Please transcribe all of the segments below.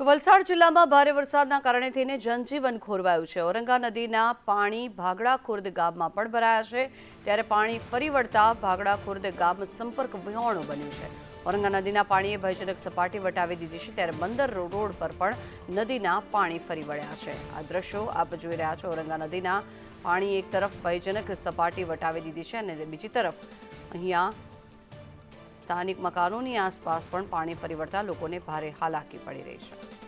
તો વલસાડ જિલ્લામાં ભારે વરસાદના કારણે થઈને જનજીવન ખોરવાયું છે. ઔરંગા નદીના પાણી ભાગડા ખુર્દ ગામમાં પણ ભરાયા છે. ત્યારે પાણી ફરી વળતા ભાગડા ખુર્દ ગામ સંપર્ક વિહોણો બન્યું છે. ઔરંગા નદીના પાણીએ ભયજનક સપાટી વટાવી દીધી છે. ત્યારે બંદર રોડ પર પણ નદીના પાણી ફરી વળ્યા છે. આ દ્રશ્યો આપ જોઈ રહ્યા છો. ઔરંગા નદીના પાણી એક તરફ ભયજનક સપાટી વટાવી દીધી છે અને બીજી તરફ અહીંયા સ્થાનિક મકાનોની આસપાસ પણ પાણી ફરી વળતા લોકોને ભારે હાલાકી પડી રહી છે.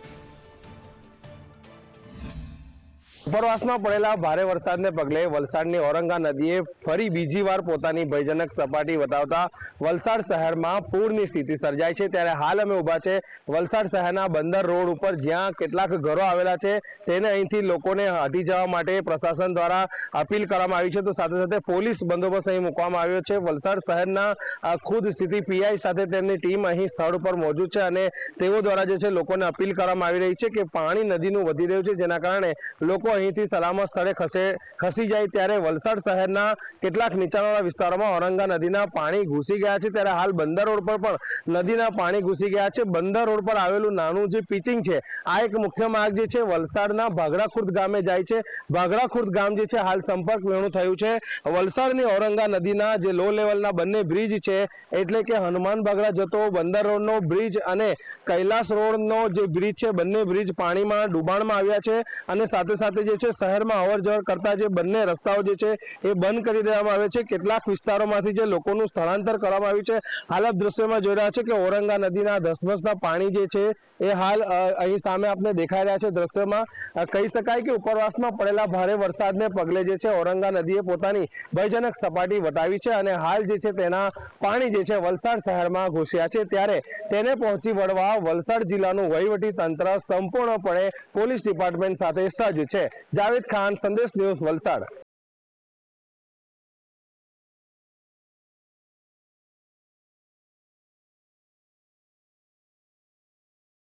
ઉપરવાસમાં પડેલા ભારે વરસાદને પગલે વલસાડની ઔરંગા નદીએ ફરી બીજી વાર પોતાની ભયજનક સપાટી બતાવતા વલસાડ શહેરમાં પૂરની સ્થિતિ સર્જાઈ છે. ત્યારે હાલ અમે ઊભા છે વલસાડ શહેરના બંદર રોડ ઉપર, જ્યાં કેટલાક ઘરો આવેલા છે. તેને અહીંથી લોકોને હટી જવા માટે પ્રશાસન દ્વારા અપીલ કરવામાં આવી છે. તો સાથે સાથે પોલીસ બંદોબસ્ત અહીં મૂકવામાં આવ્યો છે. વલસાડ શહેરના ખુદ સ્થિતિ પીઆઈ સાથે તેમની ટીમ અહીં સ્થળ ઉપર મોજૂદ છે અને તેઓ દ્વારા જે છે લોકોને અપીલ કરવામાં આવી રહી છે કે પાણી નદીનું વધી રહ્યું છે. જેના કારણે લોકો અહીંથી સલામત સ્થળે ખસે ખસી જાય ત્યારે વલસાડ શહેરના કેટલાક નીચાણવાળા વિસ્તારોમાં ઔરંગા નદીના પાણી ઘૂસી ગયા છે. ત્યારે હાલ બંદર રોડ પર પણ નદીના પાણી ઘૂસી ગયા છે. બંદર રોડ પર આવેલું નાનું જે પિચિંગ છે, આ એક મુખ્ય માર્ગ જે છે, વલસાડના ભાગડાખુર્દ ગામે જાય છે. ભાગડાખુર્દ ગામ જે છે, હાલ સંપર્ક વેણું થયું છે. વલસાડની ઔરંગા નદીના જે લો લેવલના બંને બ્રિજ છે, એટલે કે હનુમાન બાગડા જતો બંદર રોડનો બ્રિજ અને કૈલાસ રોડનો જે બ્રિજ છે, બંને બ્રિજ પાણીમાં ડૂબાણમાં આવ્યા છે અને સાથે સાથે જે છે શહેરમાં અવર જવર કરતા જે બંને રસ્તાઓ જે છે એ બંધ કરી દેવામાં આવે છે. કેટલાક વિસ્તારોમાંથી જે લોકોનું સ્થળાંતર કરવામાં આવ્યું છે. હાલ દ્રશ્યમાં જોઈ રહ્યા છે કે ઔરંગા નદીના ધસમસના પાણી જે છે એ હાલ અહીં સામે આપને દેખાઈ રહ્યા છે દ્રશ્યમાં. કહી શકાય કે ઉપરવાસમાં પડેલા ભારે વરસાદને પગલે જે છે ઔરંગા નદીએ પોતાની ભયજનક સપાટી વટાવી છે અને હાલ જે છે તેના પાણી જે છે વલસાડ શહેરમાં ઘૂસ્યા છે. ત્યારે તેને પહોંચી વળવા વલસાડ જિલ્લાનું વહીવટી તંત્ર સંપૂર્ણપણે પોલીસ ડિપાર્ટમેન્ટ સાથે સજ્જ છે. જાવેદ ખાન સંદેશ ન્યૂઝ વલસાડ.